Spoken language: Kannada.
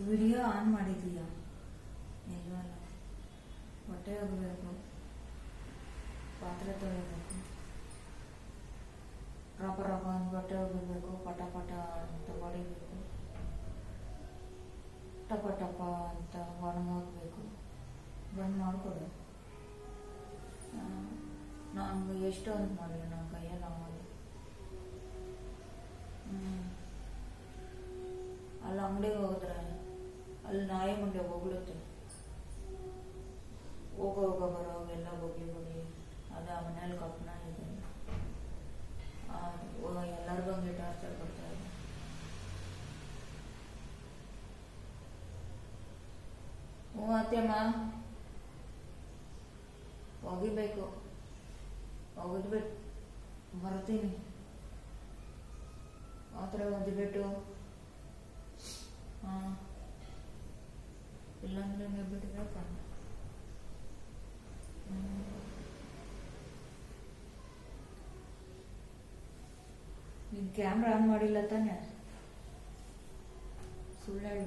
ವಿಡಿಯೋ ಆನ್ ಮಾಡಿದೀಯಾ ನಿಜವಲ್ಲ ಹೊಟ್ಟೆ ಹೋಗಬೇಕು. ಪಾತ್ರೆ ತೊಳಿಬೇಕು. ರಪ ರಪ ಅಂತ ಬಟ್ಟೆ ಒಗಿಬೇಕು ಪಟ ಪಟ ಅಂತ ಹೊಡಿಬೇಕು. ಟಪ ಟಪ ಅಂತ ಒಣಗಾಕ್ಬೇಕು ಬಂದ್ ಮಾಡಿಕೊಡು. ನಾನು ಎಷ್ಟು ಅಂತ ಮಾಡಿ, ನಾನು ಕೈಯಲ್ಲಿ ಹ್ಞೂ ಅಲ್ಲಿ, ಅಂಗಡಿಗೆ ಹೋದ್ರೆ ಅಲ್ಲಿ ನಾಯಿ ಮುಂದೆ ಹೊಗಳುತ್ತೆ ಹೋಗೋ ಹೋಗೋ ಬರೋಗೆಲ್ಲ ಬಗ್ಲಿ ಹೋಗಿ ಅದು ಆ ಮನೇಲಿ ಕಪ್ಪನ ಇದೆ. ಎಲ್ಲರಿಗೂ ಹಂಗೆ ಟಾರ್ಚರ್ ಕೊಡ್ತಾ ಇದೆ ಹ್ಞೂ, ಅತ್ತೆಮ್ಮ. ಒಗಿಬೇಕು ಒಗೆದ್ಬಿಟ್ಟು ಬರ್ತೀನಿ. ಮಾತ್ರ ಒದ್ಬಿಟ್ಟು ಹಾಂ ಇಲ್ಲಾಂದ್ರೆ ನೀವು ಕ್ಯಾಮ್ರಾ ಆನ್ ಮಾಡಿಲ್ಲ ತಾನೆ? ಸುಳ್ಳು